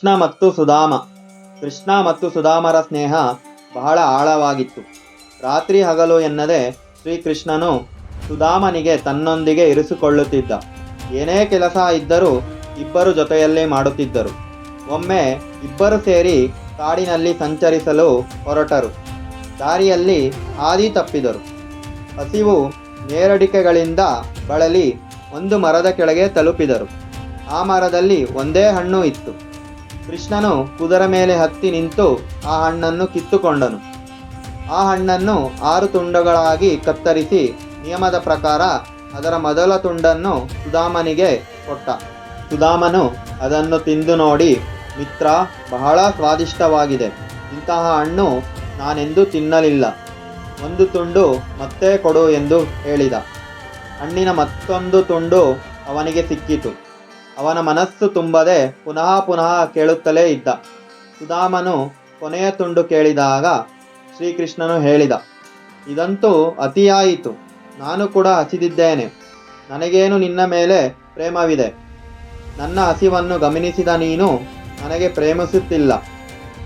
ಕೃಷ್ಣ ಮತ್ತು ಸುಧಾಮ. ಕೃಷ್ಣ ಮತ್ತು ಸುಧಾಮರ ಸ್ನೇಹ ಬಹಳ ಆಳವಾಗಿತ್ತು. ರಾತ್ರಿ ಹಗಲು ಎನ್ನದೆ ಶ್ರೀಕೃಷ್ಣನು ಸುಧಾಮನಿಗೆ ತನ್ನೊಂದಿಗೆ ಇರಿಸಿಕೊಳ್ಳುತ್ತಿದ್ದ. ಏನೇ ಕೆಲಸ ಇದ್ದರೂ ಇಬ್ಬರು ಜೊತೆಯಲ್ಲೇ ಮಾಡುತ್ತಿದ್ದರು. ಒಮ್ಮೆ ಇಬ್ಬರು ಸೇರಿ ಕಾಡಿನಲ್ಲಿ ಸಂಚರಿಸಲು ಹೊರಟರು. ದಾರಿಯಲ್ಲಿ ಹಾದಿ ತಪ್ಪಿದರು. ಹಸಿವು ನೇರಡಿಕೆಗಳಿಂದ ಬಳಲಿ ಒಂದು ಮರದ ಕೆಳಗೆ ತಲುಪಿದರು. ಆ ಮರದಲ್ಲಿ ಒಂದೇ ಹಣ್ಣು ಇತ್ತು. ಕೃಷ್ಣನು ಕುದರ ಮೇಲೆ ಹತ್ತಿ ನಿಂತು ಆ ಹಣ್ಣನ್ನು ಕಿತ್ತುಕೊಂಡನು. ಆ ಹಣ್ಣನ್ನು ಆರು ತುಂಡುಗಳಾಗಿ ಕತ್ತರಿಸಿ ನಿಯಮದ ಪ್ರಕಾರ ಅದರ ಮೊದಲ ತುಂಡನ್ನು ಸುಧಾಮನಿಗೆ ಕೊಟ್ಟ. ಸುಧಾಮನು ಅದನ್ನು ತಿಂದು ನೋಡಿ, ಮಿತ್ರ, ಬಹಳ ಸ್ವಾದಿಷ್ಟವಾಗಿದೆ. ಇಂತಹ ಹಣ್ಣು ನಾನೆಂದೂ ತಿನ್ನಲಿಲ್ಲ. ಒಂದು ತುಂಡು ಮತ್ತೆ ಕೊಡು ಎಂದು ಹೇಳಿದ. ಹಣ್ಣಿನ ಮತ್ತೊಂದು ತುಂಡು ಅವನಿಗೆ ಸಿಕ್ಕಿತು. ಅವನ ಮನಸ್ಸು ತುಂಬದೆ ಪುನಃ ಪುನಃ ಕೇಳುತ್ತಲೇ ಇದ್ದ. ಸುಧಾಮನು ಕೊನೆಯ ತುಂಡು ಕೇಳಿದಾಗ ಶ್ರೀಕೃಷ್ಣನು ಹೇಳಿದ, ಇದಂತೂ ಅತಿಯಾಯಿತು. ನಾನು ಕೂಡ ಹಸಿದಿದ್ದೇನೆ. ನನಗೇನು ನಿನ್ನ ಮೇಲೆ ಪ್ರೇಮವಿದೆ? ನನ್ನ ಹಸಿವನ್ನು ಗಮನಿಸಿದ ನೀನು ನನಗೆ ಪ್ರೇಮಿಸುತ್ತಿಲ್ಲ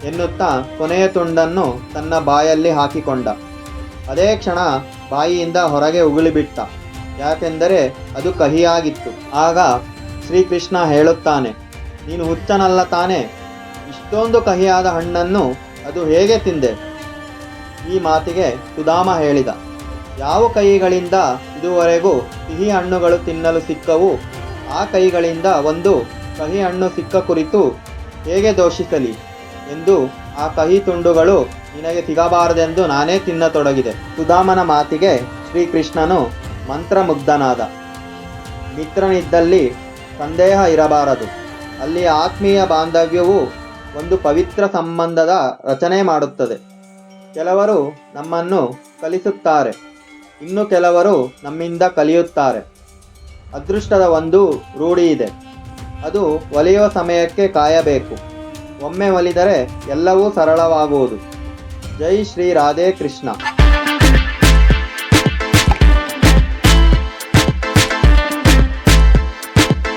ಎನ್ನುತ್ತಾ ಕೊನೆಯ ತುಂಡನ್ನು ತನ್ನ ಬಾಯಲ್ಲಿ ಹಾಕಿಕೊಂಡ. ಅದೇ ಕ್ಷಣ ಬಾಯಿಯಿಂದ ಹೊರಗೆ ಉಗುಳಿಬಿಟ್ಟ. ಯಾಕೆಂದರೆ ಅದು ಕಹಿಯಾಗಿತ್ತು. ಆಗ ಶ್ರೀಕೃಷ್ಣ ಹೇಳುತ್ತಾನೆ, ನೀನು ಹುಚ್ಚನಲ್ಲ ತಾನೆ, ಇಷ್ಟೊಂದು ಕಹಿಯಾದ ಹಣ್ಣನ್ನು ಅದು ಹೇಗೆ ತಿಂದೆ? ಈ ಮಾತಿಗೆ ಸುಧಾಮ ಹೇಳಿದ, ಯಾವ ಕೈಗಳಿಂದ ಇದುವರೆಗೂ ಸಿಹಿ ಹಣ್ಣುಗಳು ತಿನ್ನಲು ಸಿಕ್ಕವು, ಆ ಕೈಗಳಿಂದ ಒಂದು ಕಹಿ ಹಣ್ಣು ಸಿಕ್ಕ ಕುರಿತು ಹೇಗೆ ದೋಷಿಸಲಿ? ಎಂದು ಆ ಕಹಿ ತುಂಡುಗಳು ನಿನಗೆ ಸಿಗಬಾರದೆಂದು ನಾನೇ ತಿನ್ನತೊಡಗಿದೆ. ಸುಧಾಮನ ಮಾತಿಗೆ ಶ್ರೀಕೃಷ್ಣನು ಮಂತ್ರಮುಗ್ಧನಾದ. ಮಿತ್ರನಿದ್ದಲ್ಲಿ ಸಂದೇಹ ಇರಬಾರದು. ಅಲ್ಲಿ ಆತ್ಮೀಯ ಬಾಂಧವ್ಯವು ಒಂದು ಪವಿತ್ರ ಸಂಬಂಧದ ರಚನೆ ಮಾಡುತ್ತದೆ. ಕೆಲವರು ನಮ್ಮನ್ನು ಕಲಿಸುತ್ತಾರೆ. ಇನ್ನು ಕೆಲವರು ನಮ್ಮಿಂದ ಕಲಿಯುತ್ತಾರೆ. ಅದೃಷ್ಟದ ಒಂದು ರೂಢಿ ಇದೆ. ಅದು ಒಲಿಯುವ ಸಮಯಕ್ಕೆ ಕಾಯಬೇಕು. ಒಮ್ಮೆ ಒಲಿದರೆ ಎಲ್ಲವೂ ಸರಳವಾಗುವುದು. ಜೈ ಶ್ರೀ ರಾಧೇ ಕೃಷ್ಣ.